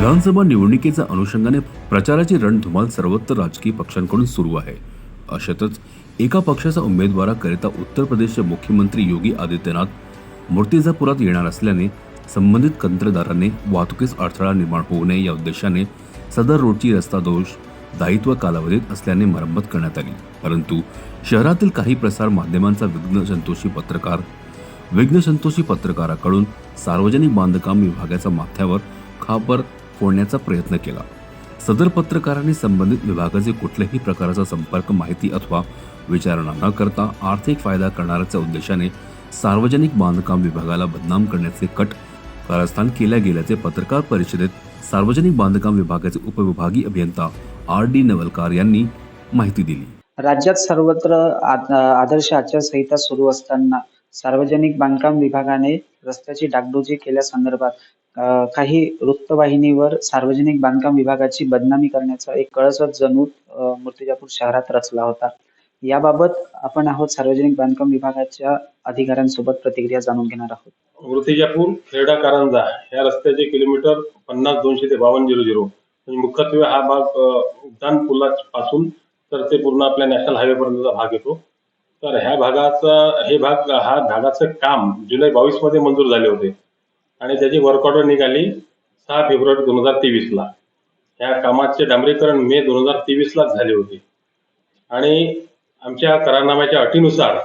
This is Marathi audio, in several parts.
विधानसभा निवडणुकीच्या अनुषंगाने प्रचाराची रणधुमाल सर्वत्र राजकीय पक्षांकडून सुरू आहे. अशातच एका पक्षाचा उमेदवाराकरिता उत्तर प्रदेशचे मुख्यमंत्री योगी आदित्यनाथ मूर्तिजापुरात येणार असल्याने संबंधित कंत्रदारांनी वाहतुकीस अडथळा निर्माण होऊ नये या उद्देशाने सदर रोडची रस्ता दोष दायित्व कालावधीत असल्याने मरम्मत करण्यात आली. परंतु शहरातील काही प्रसार माध्यमांचा विघ्न संतोषी पत्रकार विघ्न संतोषी पत्रकाराकडून सार्वजनिक बांधकाम विभागाच्या माथ्यावर खापर फोडण्याचा प्रयत्न केला. सदर पत्रकारांनी संबंधित विभागाचे कुठल्याही प्रकारचा संपर्क माहिती अथवा विचारणा न करता आर्थिक फायदा करणाऱ्याच्या उद्देशाने सार्वजनिक बांधकाम विभागाला बदनाम करण्याचे कट कारस्थान केल्या गेल्याचे पत्रकार परिषदेत सार्वजनिक बांधकाम विभागाचे उपविभागीय अभियंता आर डी नवलकार यांनी माहिती दिली. राज्यात सर्वत्र आदर्श आचारसंहिता सुरू असताना सार्वजनिक बांधकाम विभागाने रस्त्याची डागडुजी केल्यासंदर्भात अ, काही वृत्तवाहिनीवर सार्वजनिक बांधकाम विभागाची बदनामी करण्याचा एक कळसच जणू अ, मूर्तिजापूर शहरात रचला होता. याबाबत आपण आहोत सार्वजनिक बांधकाम विभागाच्या अधिकाऱ्यांसोबत प्रतिक्रिया जाणून घेणार आहोत. मूर्तिजापूर खेरडा कारंजा या रस्त्याचे किलोमीटर पन्नास दोनशे ते बावन्न झिरो झिरो. म्हणजे मुख्यत्वे हा भाग अ, उड्डाण पुलापासून तर ते पूर्ण आपल्या नॅशनल हायवे पर्यंतचा भाग येतो. तर ह्या भागाचा हे भाग हा भागाचं काम जुलै बावीसमध्ये मंजूर झाले होते. आणि त्याची वर्क ऑर्डर निघाली सहा फेब्रुवारी दोन हजार तेवीसला. ह्या कामाचे डांबरीकरण मे दोन हजार तेवीसलाच झाले होते. आणि आमच्या करारनाम्याच्या अटीनुसार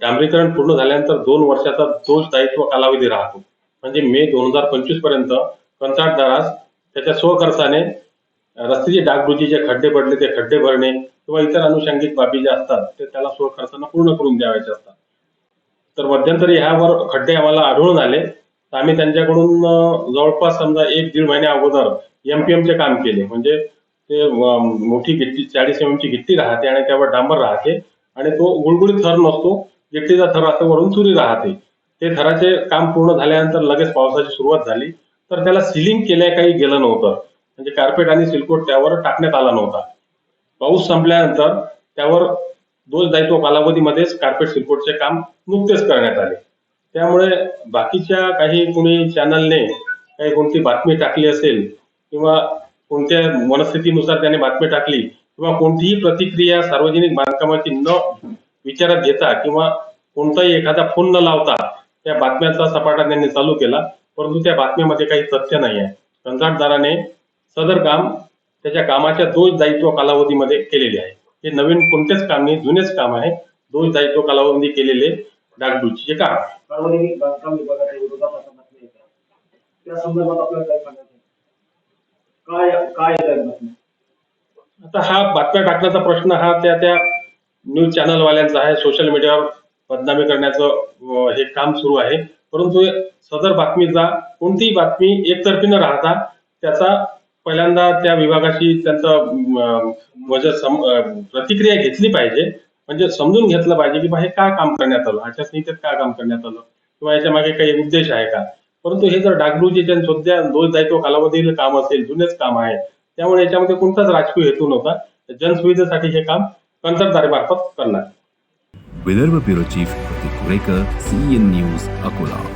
डांबरीकरण पूर्ण झाल्यानंतर दोन वर्षाचा दोष दायित्व कालावधी राहतो. म्हणजे मे दोन हजार पंचवीसपर्यंत कंत्राटदारास त्याच्या स्वखर्चाने रस्त्याची डागडुजी जे खड्डे पडले ते खड्डे भरणे किंवा इतर अनुषंगिक बाबी ज्या असतात ते त्याला स्वखर्चानं पूर्ण करून द्यावायचे असतात. तर मध्यंतरी ह्यावर खड्डे आम्हाला आढळून आले. तर आम्ही त्यांच्याकडून जवळपास समजा एक दीड महिन्या अगोदर एमपीएम चे काम केले. म्हणजे ते मोठी गिट्टी चाळीस एम ची गिट्टी राहते आणि त्यावर डांबर राहते आणि तो गुळगुळीत थर नसतो गिट्टीचा थर असतो वरून चुरी राहते. ते थराचे काम पूर्ण झाल्यानंतर लगेच पावसाची सुरुवात झाली. तर त्याला सिलिंग केल्या काही गेलं नव्हतं. म्हणजे कार्पेट आणि सिलकोट त्यावर टाकण्यात आला नव्हता. पाऊस संपल्यानंतर त्यावर दोष दायित्व कालावधीमध्येच कार्पेट सिलकोटचे काम नुकतेच करण्यात आले. त्यामुळे बाकीच्या काही कुणी चॅनलने काही कोणती बातमी टाकली असेल किंवा कोणत्या मनस्थितीनुसार त्याने बातमी टाकली किंवा कोणतीही प्रतिक्रिया सार्वजनिक बांधकामाची न विचारात घेता किंवा कोणताही एखादा फोन न लावता त्या बातम्यांचा सपाटा त्यांनी चालू केला. परंतु त्या बातमीमध्ये काही तथ्य नाही आहे कंत्राटदाराने सदर काम त्याच्या कामाच्या दोष दायित्व कालावधीमध्ये केलेले आहे. हे नवीन कोणतेच काम नाही जुनेच काम आहे. दोष दायित्व कालावधी केलेले डागडुजीचे काम. सार्वजनिक बांधकाम विभागाच्या विरोधात आता बातम्या येतात त्या संदर्भात आपल्याला काय सांगायचं काय आता हा बातम्या टाकण्याचा प्रश्न हा त्या त्या न्यूज चॅनल वाल्यांचा आहे. सोशल मीडियावर बदनामी करण्याचं हे काम सुरू आहे. परंतु सदर बातमीचा कोणतीही बातमी एकतर्फी न राहता त्याचा पहिल्यांदा त्या विभागाशी त्यांचं प्रतिक्रिया घेतली पाहिजे. म्हणजे समजून घेतलं पाहिजे की बा हे काय काम करण्यात आलं? आचारसंहितेत काय काम करण्यात आलं? किंवा याच्या मागे काही उद्देश आहे का? परंतु हे जर डागडूजी आणि सध्या दोष दायित्व कालावधीतील काम असेल जुनेच काम आहे त्यामुळे याच्यामध्ये कोणताच राजकीय हेतू नव्हता. जनसुविधेसाठी हे काम कंत्राटदारामार्फत करणार. Vidarbha bureau chief Pratik Kurekar CN news Akola.